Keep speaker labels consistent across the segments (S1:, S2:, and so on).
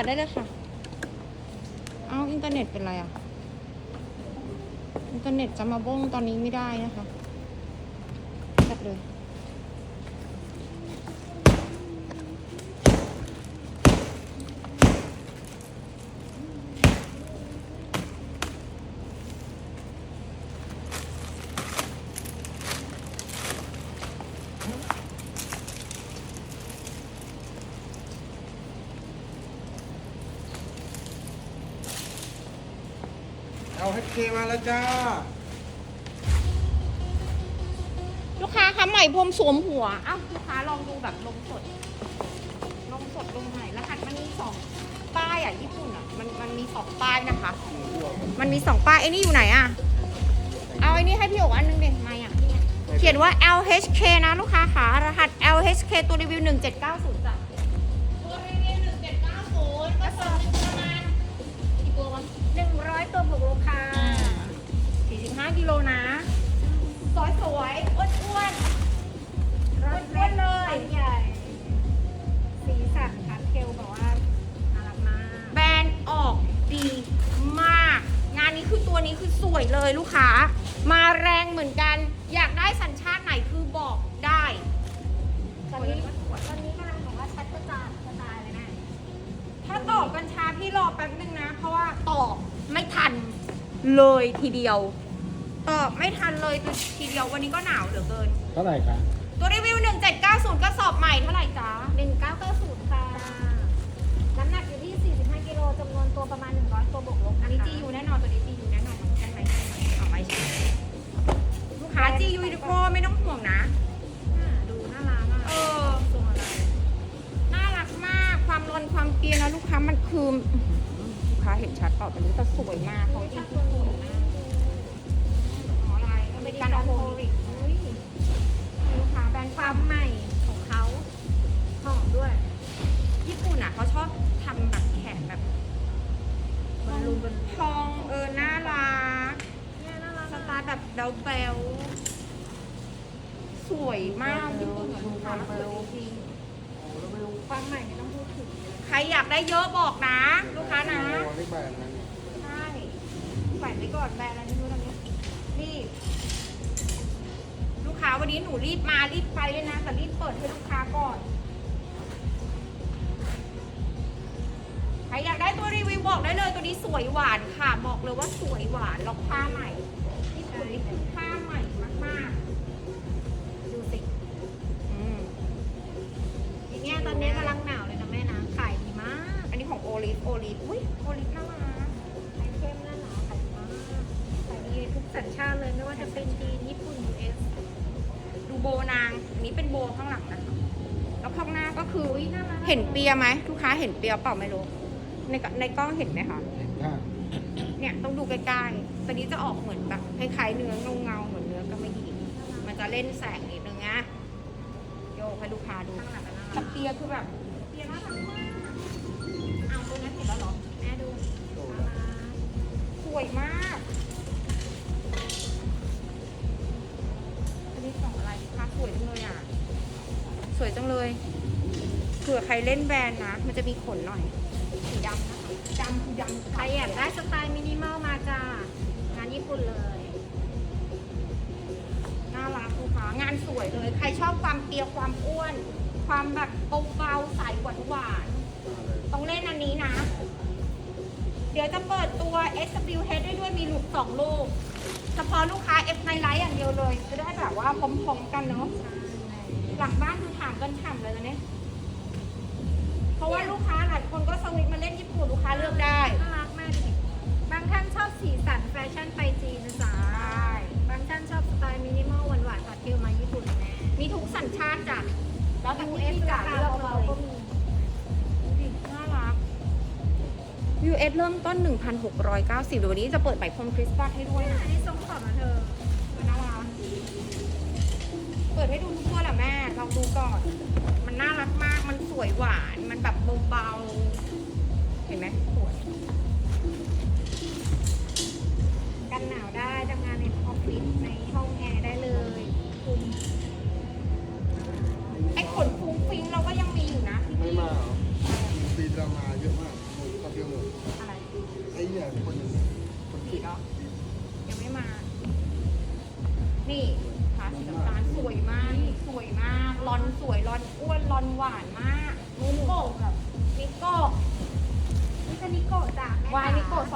S1: ตัดได้เลยค่ะ เอาอินเทอร์เน็ตเป็นไรอะ อินเทอร์เน็ตจะมาบ้งตอนนี้ไม่ได้นะคะ ตัดเลย
S2: เอาให้เคมาแล้วจ้า
S1: ลูกค้าคะใหม่พรมสวมหัวอ้าวลูกค้าลองดูแบบลงสดลงสดลงไหนรหัสมันมีสองป้ายอะญี่ปุ่นอะมันมันมีสองป้ายนะคะ มันมีสองป้ายไอ้นี่อยู่ไหนอะ เอาไอ้นี่ให้พี่โอกอันนึงเด็ไม่อะ เขียนว่า LHK นะลูกค้าค่ะรหัส LHK ตัวรีวิว 1790จ้ะตัวรีวิว 1790ก็ส่ง
S3: หนึ่งร้อยตัวบวกลบค่ะ
S1: 45กิโลนะ สวยสวยๆอ้วนอ้วน
S3: รถเล็กคันใหญ่ สีสันคัสเทลแบบว่าน่ารักมาก
S1: แบรนด์ออกดีมาก งานนี้คือตัวนี้คือสวยเลยลูกค้า มาแรงเหมือนกัน อยากได้สัญชาติไหนคือบอกได้
S3: ตอนนี้ตอนนี้
S1: ถ้าตอบกัญชาพี่รอแป๊บนึงนะ เพราะว่าตอบไม่ทันเลยทีเดียว ตอบไม่ทันเลยทีเดียววันนี้ก็หนาวเหลือเกิน
S2: เท่าไหร่คะ
S1: ตัวรีวิว 1790ก็สอบใหม่เท่าไหร่จ๊ะ
S3: หนึ่งเก้าเก้าศูนย์ค่ะน้ำหนักอยู่ที่ 45 กิโลจำนวนตัวประมาณ 100 ตัวบวกลบ
S1: อัน
S3: นะ
S1: นี้
S3: คะ
S1: จียูแน่นอนตัวนี้จียูแน่นอนใช่ไหมเอาไม่ใช่ลูกค้าจียูยูนิโคไม่ต้องห่วงนะ ความเกรียนะลูกค้ามันคือลูกค้าเห็นชัดเปล่าตัวนี้แต่สวยมากของจริงคือสวยมากของอะไร
S3: อเม
S1: เม
S3: ริกั
S1: น
S3: โฮ
S1: โฮ
S3: ลิ
S1: ลิ
S3: ก
S1: กลูกค้าแบรนด์ความ
S3: ใหม่ของเขาหอมด้วย
S1: ญี่ปุ่นอะเขาชอบทำแบบแขนแบบ
S3: บอลลูนบอล
S1: ทองเออน่ารัก
S3: เนี่ยน่ารัก
S1: สไตล์แบบเดาเบลสวยมากญี่ปุ่นอะลูกค้าสวยจริง
S3: ความใหม่ต้อง
S1: ใครอยากได้เยอะบอกนะ ลูกค้านะ
S2: ไม่แบนนะ
S1: ใช่แขวนไว้ก่อนแบรนด์อะไรไม่รู้ตอนนี้รีบลูกค้าวันนี้หนูรีบมารีบไปเลยนะแต่รีบเปิดให้ลูกค้าก่อนใครอยากได้ตัวรีวิวบอกได้เลยตัวนี้สวยหวานค่ะบอกเลยว่าสวยหวานแล้วผ้าใหม่ที่สวยนี่คือผ้าใหม่มากๆ
S3: ดูสิ
S1: อืม
S3: ทีเนี้ยตอนนี้กำลังหนาว ลิ
S1: ฟโอลิฟอุ้ยโอลิฟน่ารัก
S3: ไอเทมหน้าหนาวขายดีมากขายดีทุกสัญชาติเลยไม่ว่าจะเป็นจีนญี่ปุ่น US
S1: ดูโบนางอันนี้เป็นโบข้างหลังนะคะแล้วข้างหน้าก็คือ
S3: อุ๊ยน่ารัก
S1: เห็นเปียไหมลูกค้าเห็นเปียเปล่าไม่รู้ในกในกล้องเห็นไหมคะ
S2: ค่ะ
S1: เนี่ยต้องดูใกล้ๆตัวนี้จะออกเหมือนแบบคล้ายๆเนื้อเงาๆเหมือนเนื้อกำมะหยี่มันจะเล่นแสงนิดนึงนะโยกให้ลูกค้าดู
S3: ข้างหลังก็น่า
S1: แต่
S3: รัก
S1: เปียคือแบบ วยมาก อันนี้ของอะไรคะสวยจังเลยอะ สวยจังเลยเผื่อใครเล่นแบรนด์นะ มันจะมีขนหน่อย สีดำนะคะดำคือดำ
S3: ใครอยากได้สไตล์มินิมอลมาจ้างานญี่ปุ่นเลย
S1: น่ารักลูกค้างานสวยเลย ใครชอบความเปรียวความอ้วน ความแบบเบาๆใสหวานหวานๆต้องเล่นอันนี้นะ ดี๋ยวจะเปิดตัว SWH ได้ด้วยมีลูกสองลูก เฉพาะลูกค้า F ในไลท์อย่างเดียวเลย จะได้แบบว่าพร้อมๆกันเนาะหลังบ้านดูถามกันฉ่ำเลยตอนนี้ US เริ่มต้น 1,690เดี๋ยววันนี้จะเปิดใบพรมคริสต์มาสให้ด้วยนะ
S3: อันนี้ทรงขอบมาเธอ
S1: น่ารักเปิดให้ดูทุกตัวแหละแม่ลองดูก่อน มันน่ารักมากมันสวยหวานมันแบบเบาๆเห็นไหมสวย
S3: กันหนาวได้ทำงานในออฟฟิศในห้องแอร์ได้เลยคุม
S1: ไอ้ขนฟุ้งฟิ้งเราก็ยังมีอยู่นะ
S2: ไม่มาเหรอปีนเรามาเยอะมาก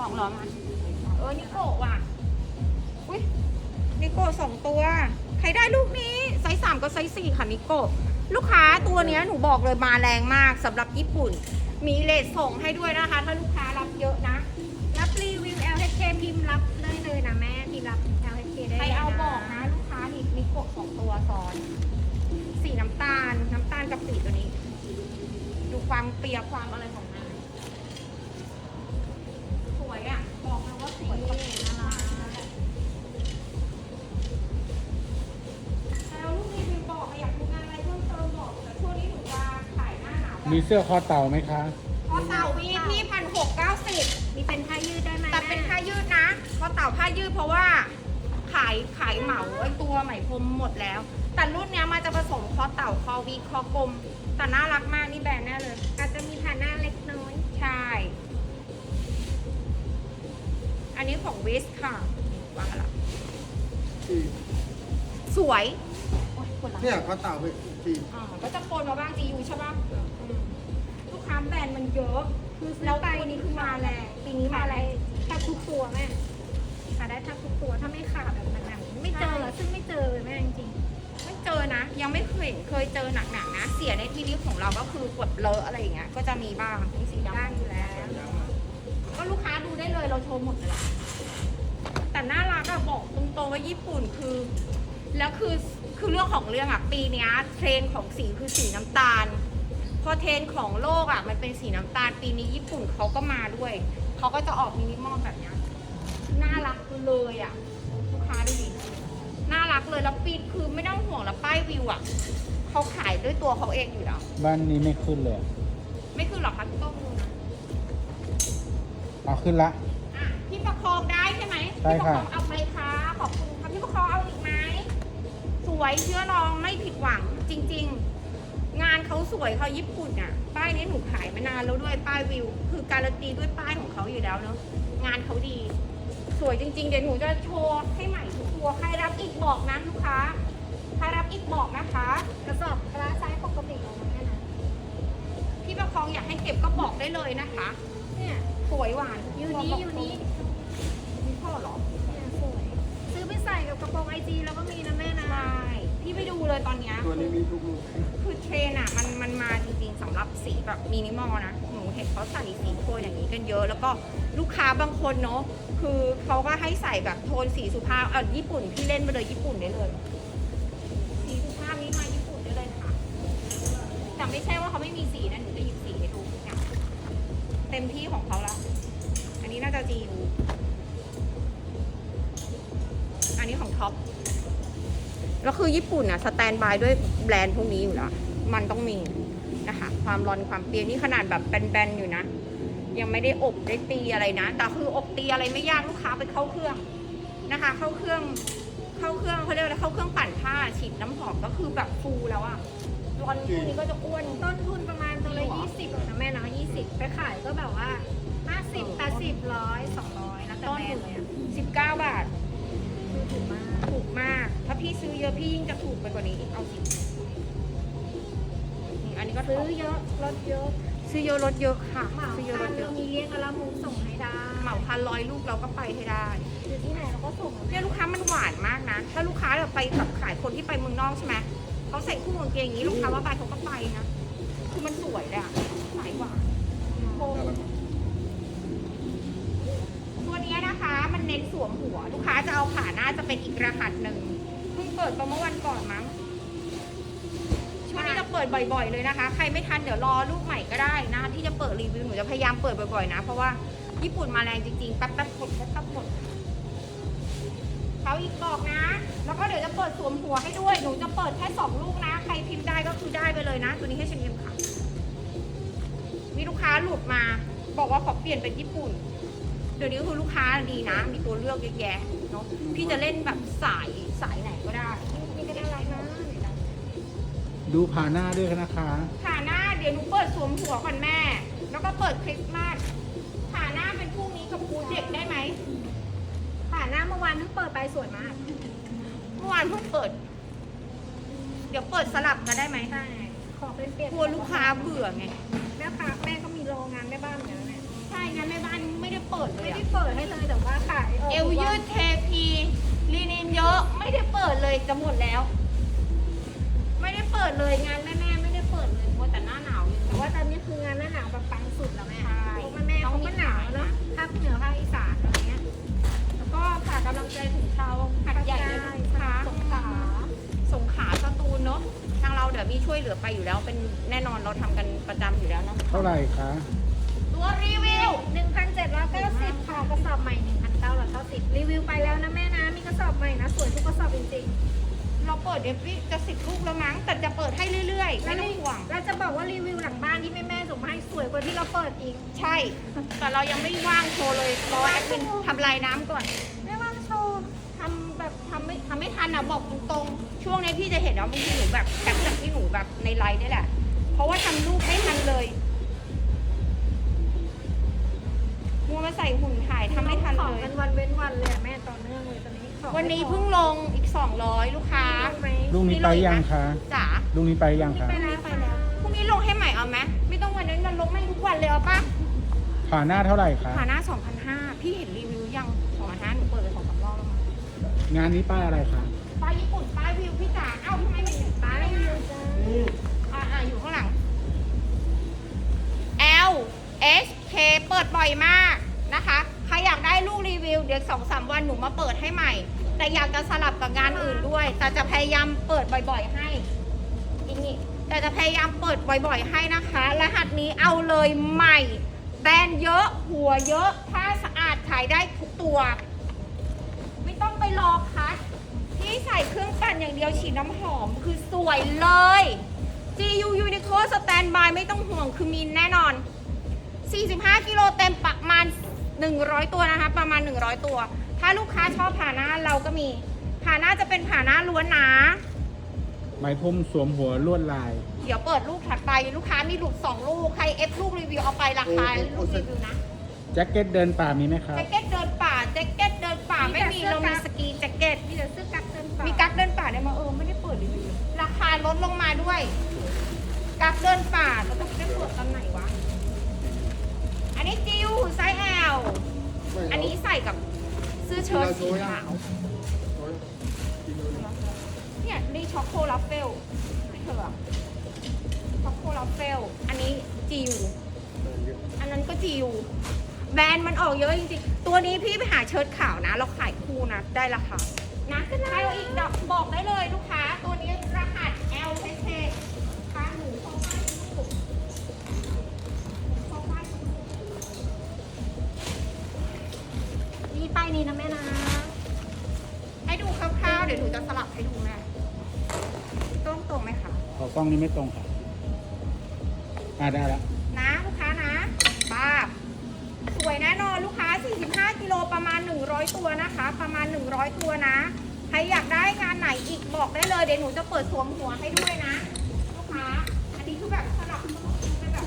S2: า
S1: ยนิโกะสองเหรอมาเออนิโกะว่ะ อุ้ยนิโกะสองตัว ใครได้ลูกนี้ไซส์สามกับไซส์สี่ค่ะนิโกะลูกค้าตัวเนี้ยหนูบอกเลยมาแรงมากสำหรับญี่ปุ่น มีเลทส่งให้ด้วยนะคะ ถ้าลูกค้ารับเยอะนะ
S3: รับรีวิว LHK พิมพ์รับได้เลยนะแม่พิมพ์รับ LHK ได้
S1: ใครเอาบอกนะลูกค้านี่นิโกะสองตัวซ้อน สีน้ำตาลน้ำตาลกับสีตัวนี้ ดูความเปียกความอะไรของ
S2: มีเสื้อคอเต่าไหมคะ
S1: พอเต่ามีที่พันหกเก้าสิบ
S3: มีเป็นผ้ายืดได้ไหม
S1: แต่เป็นผ้ายืดนะพอเต่าผ้ายืดเพราะว่าขายขายเหมาไอ้ตัวไหมพรมหมดแล้ว แต่รุ่นเนี้ยมันจะผสมคอเต่าคอวีคอกลม แต่น่ารักมากนี่แบรนด์แน่เลย
S3: อาจจะมีผ่าหน้าเล็กน้อย
S1: ใช่ อันนี้ของวิสค่ะวางละสวยโอ๊ยปวดหลัง
S2: เนี่ยคอเต่าไปสี่
S1: อ่าก็จะโปนมาบ้าง GU ใช่ป่ะอืมลูกค้าแบรนด์มันเยอะ
S3: คือซื้
S1: แล้
S3: อ
S1: ว
S3: ไป
S1: ตัวนี้คือมาแรงปีนี้มาแรง
S3: แทบทุกตัวแม่ขายได้แทบทุกตัวถ้าไม่ขาดแบบหนักๆไม่เจอซึ่งไม่เจอเลยแม่จริง
S1: ไม่เจอนะ ยังไม่เคยเห็นเคยเจอหนักๆนะ เสียในที่นี้ของเราก็คือกดเลอะอะไรอย่างเงี้ยก็จะมีบ้างมีสี
S3: ๆ
S1: ดำ
S3: ได้อยู่แล้ว
S1: ก็ลูกค้าดูได้เลยเราโชว์หมดเลยล่ะแต่น่ารักอะบอกตรงๆว่าญี่ปุ่นคือ แล้วคือคือเรื่องของเรื่องอะปีเนี้ยเทรนด์ของสีคือสีน้ำตาล พอเทรนด์ของโลกอะมันเป็นสีน้ำตาล ปีนี้ญี่ปุ่นเขาก็มาด้วยเขาก็จะออกมินิมอลแบบเนี้ยน่ารักเลยอะลูกค้าดูดิน่ารักเลยแล้วปีคือไม่ต้องห่วงแล้วป้ายวิวอะเขาขายด้วยตัวเขาเองอยู่แล้ว
S2: บ้านนี้ไม่ขึ้นเลย
S1: ไม่คือหรอกคะพี่ต้องดูนะ
S2: เอาขึ้นละ
S1: อะพี่ประคองได้ใช่ไหม
S2: ได้
S1: พี่ประ
S2: ค่ะ
S1: คองเอาไปค่ะขอบคุณค่ะพี่ประคองเอาอีกไหมสวยเชื่อลองไม่ผิดหวังจริง ๆ งานเขาสวยเขาญี่ปุ่นอะ ป้ายนี้หนูขายมานานแล้วด้วยป้ายวิว คือการันตีด้วยป้ายของเขาอยู่แล้วเนาะงานเขาดี สวยจริง ๆ เดี๋ยวหนูจะโชว์ให้ใหม่ทุกตัวใครรับอีกบอกนะลูกค้าใครรับอีกบอกนะคะ
S3: กระสอบกระไซส์ปกติของแม่นะ
S1: พี่ประคองอยากให้เก็บก็บอกได้เลยนะคะ
S3: เนี่ย
S1: สวยหวาน
S3: ยูนี้ยูนี้
S1: มีพ่อเหรอ
S3: เนี่ยสวยซื้อไปใส่กับกระโปรงไอจีแล้วก็มีนะแม่นะ
S1: ใช่พี่ไปดูเลยตอนเนี้ย
S2: ตัวนี้มีทุกลูก
S1: คือเทรนอะมันมันมาจริงๆสำหรับสีแบบมินิมอลนะหนูเห็นเขาใส่สีโทนอย่างนี้กันเยอะ แล้วก็ลูกค้าบางคนเนาะคือเขาก็ให้ใส่แบบโทนสีสุภาพเออญี่ปุ่นพี่เล่นไปเลยญี่ปุ่นได้เลยสีสุภาพนี้มาญี่ปุ่นได้เลยค่ะแต่ไม่ใช่ว่าเขาไม่มีสีนะหนู เต็มที่ของเขาแล้วอันนี้น่าจะจีนอันนี้ของท็อป แล้วคือญี่ปุ่นอะสแตนบายด้วยแบรนด์พวกนี้อยู่แล้ว มันต้องมีนะคะ ความร้อนความเปรี้ยวนี่ขนาดแบบแบนๆอยู่นะ ยังไม่ได้อบได้ตีอะไรนะ แต่คืออบตีอะไรไม่ยากลูกค้าไปเข้าเครื่องนะคะ เข้าเครื่อง เข้าเครื่องเขาเรียกอะไรเข้าเครื่องปั่นผ้าฉีดน้ำหอมก็คือแบบฟูแล้วอะ ร้อนพวกนี้ก็จะอ้วน
S3: ต้นทุนประมาณตัวละยี่สิบนะแม่เนาะยี่สิบไปขายก็แบบว่าห้าสิบแปดสิบร้อยสองร้อยแล้วแต่
S1: ต้น
S3: แบรน
S1: ทุน
S3: ด์เลยอะ
S1: สิบเก้าบาท
S3: คือถูกมาก
S1: ถูกมาก ถ้าพี่ซื้อเยอะพี่ยิ่งจะถูกไปกว่านี้อีกเอาสินี่อันนี้ก็
S3: ซื้
S1: ซื้
S3: อ
S1: อ
S3: เยอะลดเยอะ
S1: ซื้อเยอะลดเยอะค่ะ
S3: เหมา
S1: ซื้อเยอะล
S3: พัน
S1: ดเย
S3: เรา
S1: อะ
S3: มีเลี้ยงกระลามูส่งให้ได้
S1: เหมาพันร้อยลูกเราก็ไปให้ได้
S3: อยู่ที่ไหนเราก็ส่ง
S1: เนี่ยลูกค้ามันหวานมากนะ ถ้าลูกค้าแบบไปแบบขายคนที่ไปเมืองนอกใช่ไหม เขาใส่คู่กางเกงอย่างนี้ลูกค้าว่าไปเขาก็ไปนะคือมันสวยเลยอะสายหวานโค้งตัวนี้นะคะ มันเน้นสวมหัว ลูกค้าจะเอาขาหน้าจะเป็นอีกรหัสหนึ่งเพิ่งเปิดตัวเมื่วันก่อนมั้งช่วงนี้จะเปิดบ่อย ๆ เลยนะคะ ใครไม่ทันเดี๋ยวรอลูกใหม่ก็ได้นะ ที่จะเปิดรีวิวหนูจะพยายามเปิดบ่อยๆนะ เพราะว่าญี่ปุ่นมาแรงจริงๆแป๊บๆหมดแป๊บๆหมด เขาอีกบอกนะ แล้วก็เดี๋ยวจะเปิดสวมหัวให้ด้วย หนูจะเปิดแค่สองลูกนะ ใครพิมพ์ได้ก็คือได้ไปเลยนะ ตัวนี้ให้เชนเอ็มค่ะ มีลูกค้าหลุดมา บอกว่าขอเปลี่ยนเป็นญี่ปุ่น เดี๋ยวนี้คือลูกค้าดีนะ มีตัวเลือกเยอะแยะเนาะ พี่จะเล่นแบบสายสายไหนก็ได้
S3: นี่ก็ได้ไรนะ
S2: ดูผ่าหน้าด้วยนะคะ
S1: ผ่าหน้าเดี๋ยวหนูเปิดสวมหัวก่อนแม่ แล้วก็เปิดคริสต์มาสผ่าหน้าเป็นพรุ่งนี้กับครูเด็กได้ไหม
S3: ผ่านหน้าเมื่อวานเพิ่งเปิดไปสวยมาก
S1: เมื่อวานเพิ่งเปิด เดี๋ยวเปิดสลับกันได้ไหม
S3: ใช่ขอเป็นเปลี่ยน
S1: กลัวลูกค้าเบื่อไง
S3: แม่ค้าแม่ก็มีโรงงานแม่บ้านเหมือนกันนะเนี่ย
S1: ใช่งั้นแม่บ้านไม่ได้เปิดเลย
S3: ไม่
S1: อะ
S3: ได้เปิดให้เลยแต่ว่าขายก
S1: เอวยืดเทพีลีนินเยอะไม่ได้เปิดเลยจะหมดแล้ว ไม่ได้เปิดเลยงานแม่ๆไม่ได้เปิดเลยเพราะแต่หน้าหนาวอยู่
S3: แต่ว่าตอนนี้คืองานหน้าหนาวแบบปังสุดแล้วแม่
S1: ใช่
S3: เพราะแม่แม่ๆเขาก็หนาวเนาะภาคเหนือภาคอีสานอะไรเงี้ย
S1: แล้วก็ฝากกำลังใจถึงชาวหัดใหญ่ด้วยนะคะ
S3: สงขลา
S1: สงขลาสตูลเนาะทางเราเดี๋ยวมีช่วยเหลือไปอยู่แล้ว เป็นแน่นอนเราทำกันประจำอยู่แล้วเนาะ
S2: เท่าไหร่คะ
S1: ตัวรีวิว
S3: 1,790ค่ะกระสอบใหม่ 1,990 รีวิวไปแล้วนะแม่นะ มีกระสอบใหม่นะ สวยทุกกระสอบจริง
S1: เราเปิดเดี๋ยวพี่จะสิบลูกแล้วมั้งแต่จะเปิดให้เรื่อย
S3: ๆ
S1: ๆไม่ต้องห่วง
S3: เราจะบอกว่ารีวิวหลังบ้านที่แม่แม่ๆส่งมาให้สวยกว่าที่เราเปิดอีก
S1: ใช่ แต่เรายังไม่ว่างโชว์เลยรอแอดมินทำลายน้ำก่อนำไม่ทำไม่ทันอะบอกตรงๆ ช่วงนี้พี่จะเห็นว่าบางทีหนูแบบแคปจากที่หนูแบบในไลน์นี่แหละ เพราะว่าทำรูปไม่ทันเลยมัวมาใส่หุ่นถ่ายทำไม่ทัน
S3: ของ
S1: เลย
S3: กันวันเว้นวันเลยอะแม่ต่อเนื่องเลยตอนนี้ของ
S1: วันนี้เพิ่งลงอีก 200 ลูกค้า
S3: ลงไหม
S2: ลูกนี้ไปยังคะ
S1: จ๋า
S2: ลูกนี้ไปยังคะ
S3: ไปแล้วไปแล้ว
S1: พรุ่งนี้ลงให้ใหม่เอาไหมไม่ต้องวันนั้นมันลงไม่ทุกวันเลยเอาปะ
S2: ผ่าหน้าเท่าไหร่คะ
S1: ฐานะ2,500พี่เห็นรีวิวยัง งา
S2: นนี้ป้ายอะไรคะ
S1: ป้ายญี่ปุ่นป้ายวิวพี่จ๋าเอ้าทำไมไม่ถึงป้ายวิวอ่าอ่าอยู่ข้างหลัง L S K เปิดบ่อยมากนะคะ ใครอยากได้ลูกรีวิว เดี๋ยวสองสามวันหนูมาเปิดให้ใหม่ แต่อยากจะสลับกับงานอื่นด้วย แต่จะพยายามเปิดบ่อยๆให้อีนี่แต่จะพยายามเปิดบ่อยๆให้นะคะ รหัสนี้เอาเลยใหม่แบรนด์เยอะหัวเยอะถ้าสะอาดขายได้ทุกตัว ไม่ต้องไปรอคัดที่ใส่เครื่องปั่นอย่างเดียวฉีดน้ำหอมคือสวยเลย GU Uniqlo Standby ไม่ต้องห่วงคือมีแน่นอน 45 กิโลเต็มประมาณ 100 ตัวนะคะ ประมาณ 100 ตัว ถ้าลูกค้าชอบผ่าหน้าเราก็มีผ่าหน้าจะเป็นผ่าหน้าล้วนนะ
S2: ไหมพรมสวมหัวลวดลาย
S1: เดี๋ยวเปิดลูกถัดไปลูกค้ามีหลุด2ลูกใครเอฟลูกรีวิวเอาไปราคาลูกรีวิวนะ
S2: แจ็คเก็ตเดินป่ามีไหมครับ
S1: แจ็คเก็ตเดินป่าแจ็คเก็ตเดิน ป่าไม่มีเรามีสกีแจ็คเก็ต
S3: มีแต่เสื้อกั๊กเดินป่า
S1: มี
S3: มี
S1: กั๊กเดินป่าเนี่ยมาเออไม่ได้เปิดรีวิวราคาลดลงมาด้วย กั๊กเดินป่าเราต้องได้เปิดตอนไหนวะ อันนี้จิวไซส์ L อันนี้ใส่กับเสื้อเชิ้ตสีขาว เนี่ยนี่ช็อกโกลัฟเฟลให้เธออะช็อกโกลัฟเฟล อันนี้จิว อันนั้นก็จิว แบรนด์มันออกเยอะจริงๆ ตัวนี้พี่ไปหาเชิ้ตขาวนะ เราขายคู่นะ ได้ราคา นะใครเอาอีกดอกบอกได้เลยลูกค้า ตัวนี้รหัส L S K ค้าหนูเข้าป้ายลูกเข้าป้ายลูก
S3: นี่ป้ายนี้นะแม่นะ
S1: ให้ดูคร่าวๆ เดี๋ยวหนูจะสลับให้ดูแม่ตรงตรงๆไหมคะ
S2: ขอกล้องนี้ไม่ตรงค่ะ อ่าได้แล้ว
S1: นะลูกค้านะป้าบสวยแน่นอนลูกค้า 45 กิโลประมาณ 100 ตัวนะคะ ประมาณ 100 ตัวนะ ใครอยากได้งานไหนอีกบอกได้เลยเดี๋ยวหนูจะเปิดสวมหัวให้ด้วยนะลูกค้า อันนี้คือแบบสลับเป็นแบบ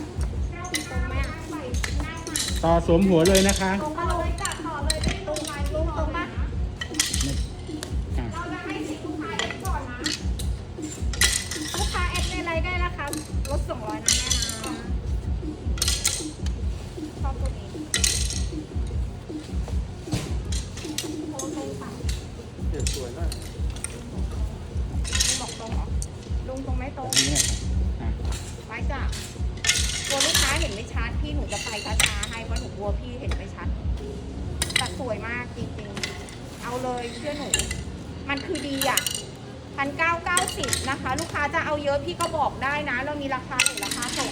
S1: เข้าตรงแม่ใส่หน้าใหม่
S2: ต่อสวมหัวเลยนะคะ
S1: ตรงมาเลยจั เก็บ
S2: สวยมาก
S1: บอกตรงเหรอลงตรงไหมตรง
S2: นี่เนี่ยอะ
S1: ไปจ้ะกลัวลูกค้าเห็นไม่ชัดพี่หนูจะไปช้าๆให้เพราะหนูกลัวพี่เห็นไม่ชัดแต่สวยมากจริงๆ เอาเลยเชื่อหนู มันคือดีอะพันเก้าเก้าสิบนะคะ ลูกค้าจะเอาเยอะพี่ก็บอกได้นะ เรามีราคาหรือราคาส่ง